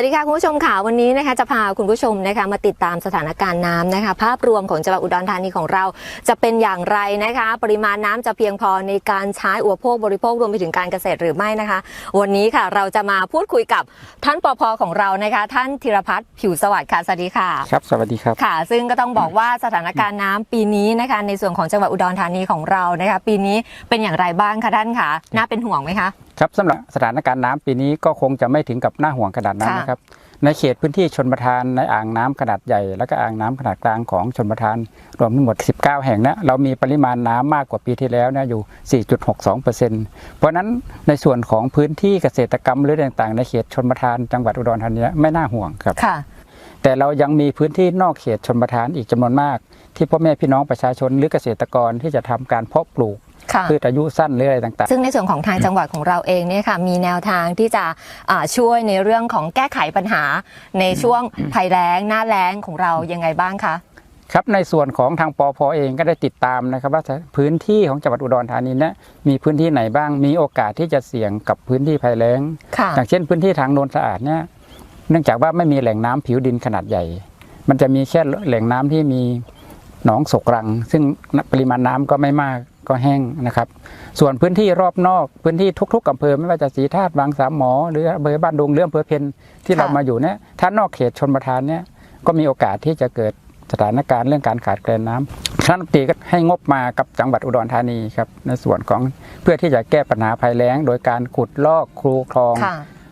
วัสดีค่ะคุณผู้ชมค่ะวันนี้นะคะจะพาคุณผู้ชมนะคะมาติดตามสถานการณ์น้ำนะคะ ภาพรวมของจังหวัดอุดรธานีของเรา จะเป็นอย่างไรนะคะ ปริมาณน้ำจะเพียงพอในการใช้อุปโภคบริโภครวมไปถึงการเกษตรหรือไม่นะคะ วันนี้ค่ะเราจะมาพูดคุยกับท่านปพของเรานะคะ ท่านธีรพัฒน์ผิวสวัสดิ์ค่ะสวัสดีค่ะครับสวัสดีครับค่ะ ซึ่งก็ต้องบอกว่าสถานการณ์น้ำปีนี้นะคะ ในส่วนของจังหวัดอุดรธานีของเรานะคะ ปีนี้เป็นอย่างไรบ้างคะท่านคะน่าเป็นห่วงไหมคะ ครับสำหรับสถานการณ์น้ำปีนี้ก็คงจะไม่ถึงกับหน้าห่วงขนาดนั้นค่ะนะครับในเขตพื้นที่ชนประทานในอ่างน้ำขนาดใหญ่ และก็อ่างน้ำขนาดกลางของชนประทานรวมทั้งหมด 19 แห่งนะเรามีปริมาณน้ำมากกว่าปีที่แล้วนะอยู่ 4.62%เพราะฉะนั้นในส่วนของพื้นที่เกษตรกรรมหรือต่างๆ ในเขตชนประทานจังหวัดอุดรธานีไม่น่าห่วงครับค่ะแต่เรายังมีพื้นที่นอกเขตชนประทานอีกจำนวนมาก ที่พ่อแม่พี่น้องประชาชนหรือเกษตรกรที่จะทำการเพาะปลูกค่ะ พืชอายุสั้นหรืออะไรต่างๆ ซึ่งในส่วนของทางจังหวัดของเราเองเนี่ยค่ะมีแนวทางที่จะอ่าช่วยในเรื่องของแก้ไขปัญหาในช่วงภัยแล้งหน้าแล้งของเรายังไงบ้างคะครับในส่วนของทางปอพเองก็ได้ติดตามนะครับว่าพื้นที่ของจังหวัดอุดรธานีเนี่ยมีพื้นที่ไหนบ้างมีโอกาสที่จะเสี่ยงกับพื้นที่ภัยแล้งค่ะอย่างเช่นพื้นที่ทางโนนสะอาดเนี่ยเนื่องจากว่าไม่มีแหล่งน้ำผิวดินขนาดใหญ่ มันจะมีแค่แหล่งน้ำที่มีหนองศกรัง ซึ่งปริมาณน้ำก็ไม่มาก ก็แห้งนะครับ ส่วนพื้นที่รอบนอกพื้นที่ทุกๆอำเภอไม่ว่าจะศรีธาตุบางสามหมอ หรืออำเภอบ้านดุงเรืออำเภอเพนที่เรามาอยู่เนี่ยถ้านอกเขตชนประทานเนี่ยก็มีโอกาสที่จะเกิดสถานการณ์เรื่องการขาดแคลนน้ำท่านตีก็ให้งบมากับจังหวัดอุดรธานีครับในส่วนของเพื่อที่จะแก้ปัญหาภัยแล้ง โดยการขุดลอกครูคลอง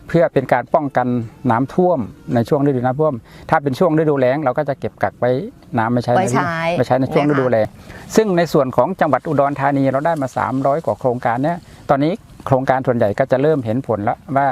เพื่อเป็นการป้องกันน้ำท่วมในช่วงฤดูน้ำท่วม ถ้าเป็นช่วงฤดูแล้งเราก็จะเก็บกักไว้น้ำไม่ใช้ไว้ในใช้ไม่ใช้ในช่วงนะคะฤดูแล้งซึ่งในส่วนของจังหวัดอุดรธานีเราได้มา 300 กว่าโครงการเนี้ยตอนนี้โครงการส่วนใหญ่ก็จะเริ่มเห็นผลแล้วว่า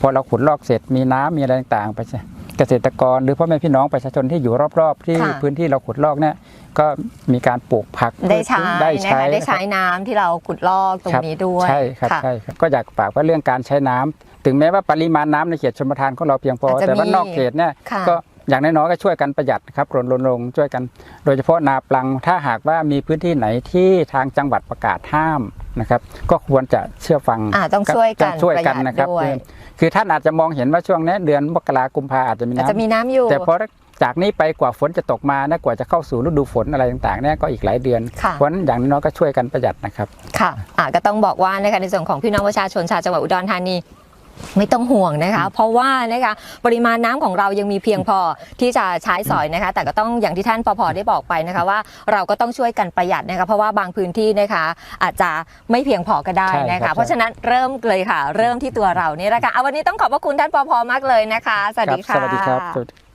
พอเราขุดลอกเสร็จมีน้ำมีอะไรต่างๆไปใช่เกษตรกรหรือพ่อแม่พี่น้องประชาชนที่อยู่รอบๆ ที่ค่ะพื้นที่เราขุดลอกเนี่ย ก็มีการปลูกผักได้ใช้ได้นะใช้คะได้นะครับใช้น้ำที่เราขุดลอกตรงครับนี้ด้วยใช่ครับค่ะใช่ครับก็อยากฝากว่าเรื่องการใช้น้ำถึงแม้ว่าปริมาณน้ำในเขตชนประทานของเราเพียงพออาจจะแต่ว่ามีนอกเขตเนี่ยค่ะก็อย่างน้อยๆก็ช่วยกันประหยัดครับรณรงค์ช่วยกัน โดยเฉพาะนาปลังถ้าหากว่ามีพื้นที่ไหนที่ทางจังหวัดประกาศห้ามนะครับ ก็ควรจะเชื่อฟังอ่าต้องช่วยกันต้องช่วยกันประหยัดนะครับด้วยคือคือท่านอาจจะมองเห็นว่าช่วงนี้เดือนมกรากุมภาอาจจะมีอาจน้ำจะมีน้ำอยู่แต่พอ จากนี้ไปกว่าฝนจะตกมานะกว่าจะเข้าสู่ฤดูฝนอะไรต่างๆเนี่ยก็อีกหลายเดือนค่ะเพราะฉะนั้นอย่างน้อยๆก็ช่วยกันประหยัดนะครับค่ะอ่าก็ต้องบอกว่านะคะในส่วนของพี่น้องประชาชนชาวจังหวัดอุดรธานีไม่ต้องห่วงนะคะ เพราะว่านะคะปริมาณน้ำของเรายังมีเพียงพอที่จะใช้สอยนะคะ แต่ก็ต้องอย่างที่ท่านปพได้บอกไปนะคะว่าเราก็ต้องช่วยกันประหยัดนะคะเพราะว่าบางพื้นที่นะคะอาจจะไม่เพียงพอก็ได้ใช่นะครัคะบเพราะฉะนั้นเริ่มเลยค่ะ เริ่มที่ตัวเรานี่แหละค่ะเอาวันนี้ต้องขอบพระคุณท่านปพมากเลยนะคะสวัสดีครัค่ะบสวัสดีครับ